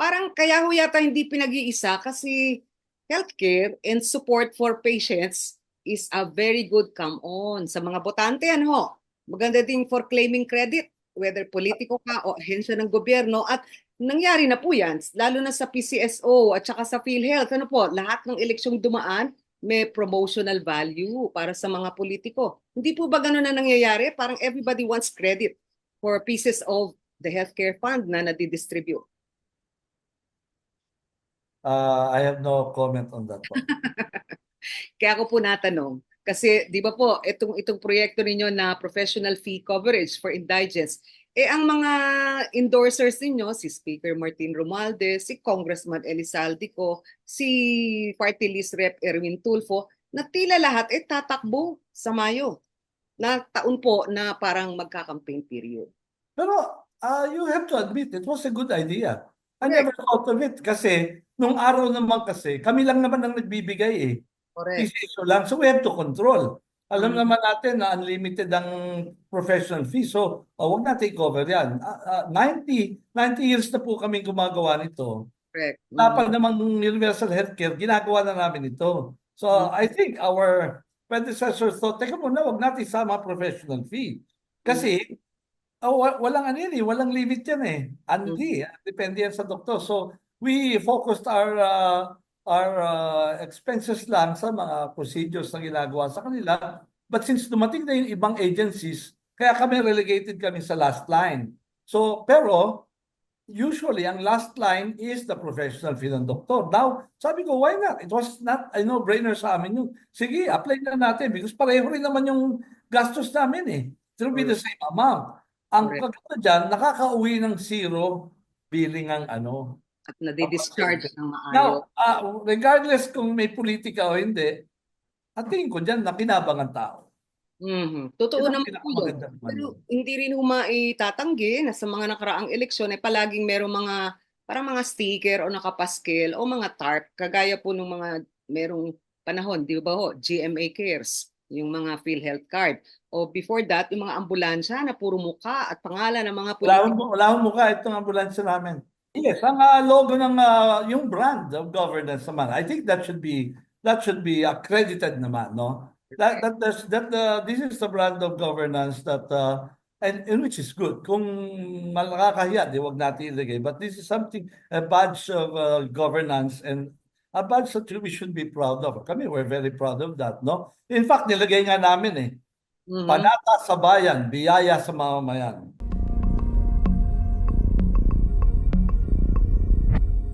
parang kaya ho yata hindi pinag-iisa kasi healthcare and support for patients is a very good come-on sa mga botante. Ano ho? Maganda din for claiming credit, whether politiko ka o ahensya ng gobyerno. At nangyari na po yan, lalo na sa PCSO at saka sa PhilHealth. Ano po, lahat ng eleksyong dumaan, may promotional value para sa mga politiko. Hindi po ba ganun na nangyayari? Parang everybody wants credit for pieces of the healthcare fund na nadidistribute. Uh, I have no comment on that one. Kaya ako po natanong, kasi di ba po, itong, itong proyekto ninyo na professional fee coverage for indigents, eh ang mga endorsers ninyo, si Speaker Martin Romualdez, si Congressman Elizalde ko, si Party List Rep Erwin Tulfo, na tila lahat eh tatakbo sa Mayo na taon po na parang magka-campaign period. Pero uh, you have to admit, it was a good idea. I never thought of it kasi nung araw naman kasi, kami lang naman ang nagbibigay eh. Correct. PCSO lang. So we have to control. Alam Mm. naman natin na unlimited ang professional fee. So uh, wag natin cover yan. Uh, uh, 90, 90 years na po kami gumagawa nito. Correct. Dapat namang universal healthcare, ginagawa na namin ito. So Mm. I think our predecessors thought, teka muna, wag natin sama professional fee. Kasi oh, wa- walang ano yan eh, walang limit yan eh. Hindi, depende yan sa doktor. So we focused our uh, our uh, expenses lang sa mga procedures na ginagawa sa kanila. But since dumating na yung ibang agencies, kaya kami relegated kami sa last line. So, pero usually ang last line is the professional fee ng doktor. Now, sabi ko, why not? It was not a no-brainer sa amin yun. Sige, apply na natin because pareho rin naman yung gastos namin eh. It will be the same amount. Ang pagkata dyan, nakakauwi ng zero billing ang ano. At nadi-discharge ng maayo. Now, ah, regardless kung may politika o hindi, at tingin ko dyan, nakinabang ang tao. Mhm. Totoo ang naman po yun. Pero hindi rin humaitatanggi na sa mga nakaraang eleksyon ay palaging merong mga parang mga sticker o nakapaskil o mga tarp kagaya po ng mga merong panahon, di ba ho, GMA Cares, yung mga PhilHealth card. O before that, yung mga ambulansya na puro muka at pangalan ng mga Wala akong, wala akong mukha itong ambulansya namin. Yes, ang ah, logo ng ah, yung brand of governance naman. I think that should be that should be accredited naman, no? That that that's- that uh, this is the brand of governance that uh, and, and which is good. Kung nakakahiya, di wag natin ilagay. But this is something a badge of uh, governance and a badge that we should be proud of. Kami we're very proud of that, no? In fact, nilagay nga namin eh. Mhm. Panata sa bayan, biyaya sa mamamayan.